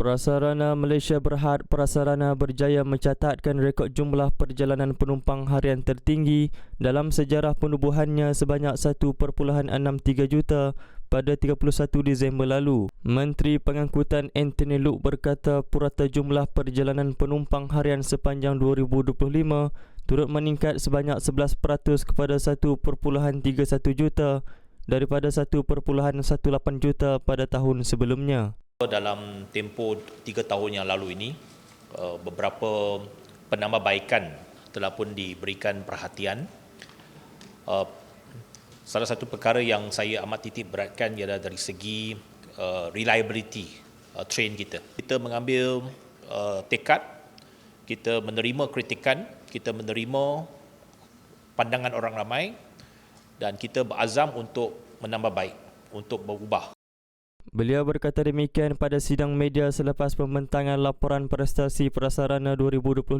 Prasarana Malaysia Berhad Prasarana berjaya mencatatkan rekod jumlah perjalanan penumpang harian tertinggi dalam sejarah penubuhannya sebanyak 1.63 juta pada 31 Disember lalu. Menteri Pengangkutan Anthony Luke berkata purata jumlah perjalanan penumpang harian sepanjang 2025 turut meningkat sebanyak 11% kepada 1.31 juta daripada 1.18 juta pada tahun sebelumnya. Dalam tempoh tiga tahun yang lalu ini, uh, beberapa penambahbaikan telah pun diberikan perhatian. Uh, salah satu perkara yang saya amat titik beratkan ialah dari segi uh, reliability train kita. Kita mengambil tekad, kita menerima kritikan, kita menerima pandangan orang ramai dan kita berazam untuk menambah baik, untuk berubah. Beliau berkata demikian pada sidang media selepas pembentangan laporan prestasi prasarana 2025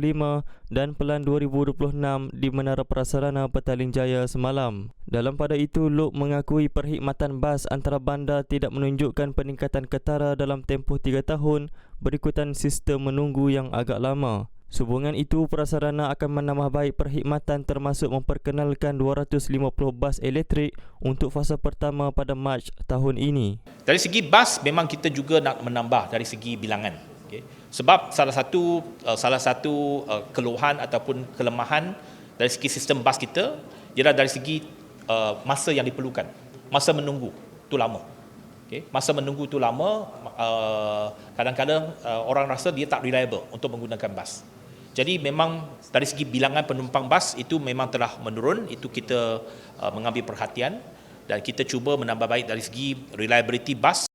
dan pelan 2026 di Menara Prasarana Petaling Jaya semalam. Dalam pada itu, Luke mengakui perkhidmatan bas antara bandar tidak menunjukkan peningkatan ketara dalam tempoh 3 tahun berikutan sistem menunggu yang agak lama. Sehubungan itu, prasarana akan menambah baik perkhidmatan termasuk memperkenalkan 250 bas elektrik untuk fasa pertama pada Mac tahun ini. Dari segi bas, memang kita juga nak menambah dari segi bilangan. Okay. Sebab salah satu uh, salah satu uh, keluhan ataupun kelemahan dari segi sistem bas kita ialah dari segi uh, masa yang diperlukan. Masa menunggu itu lama. Okay. Masa menunggu itu lama, kadang-kadang orang rasa dia tak reliable untuk menggunakan bas. Jadi memang dari segi bilangan penumpang bas itu memang telah menurun, itu kita uh, mengambil perhatian dan kita cuba menambah baik dari segi reliability bas.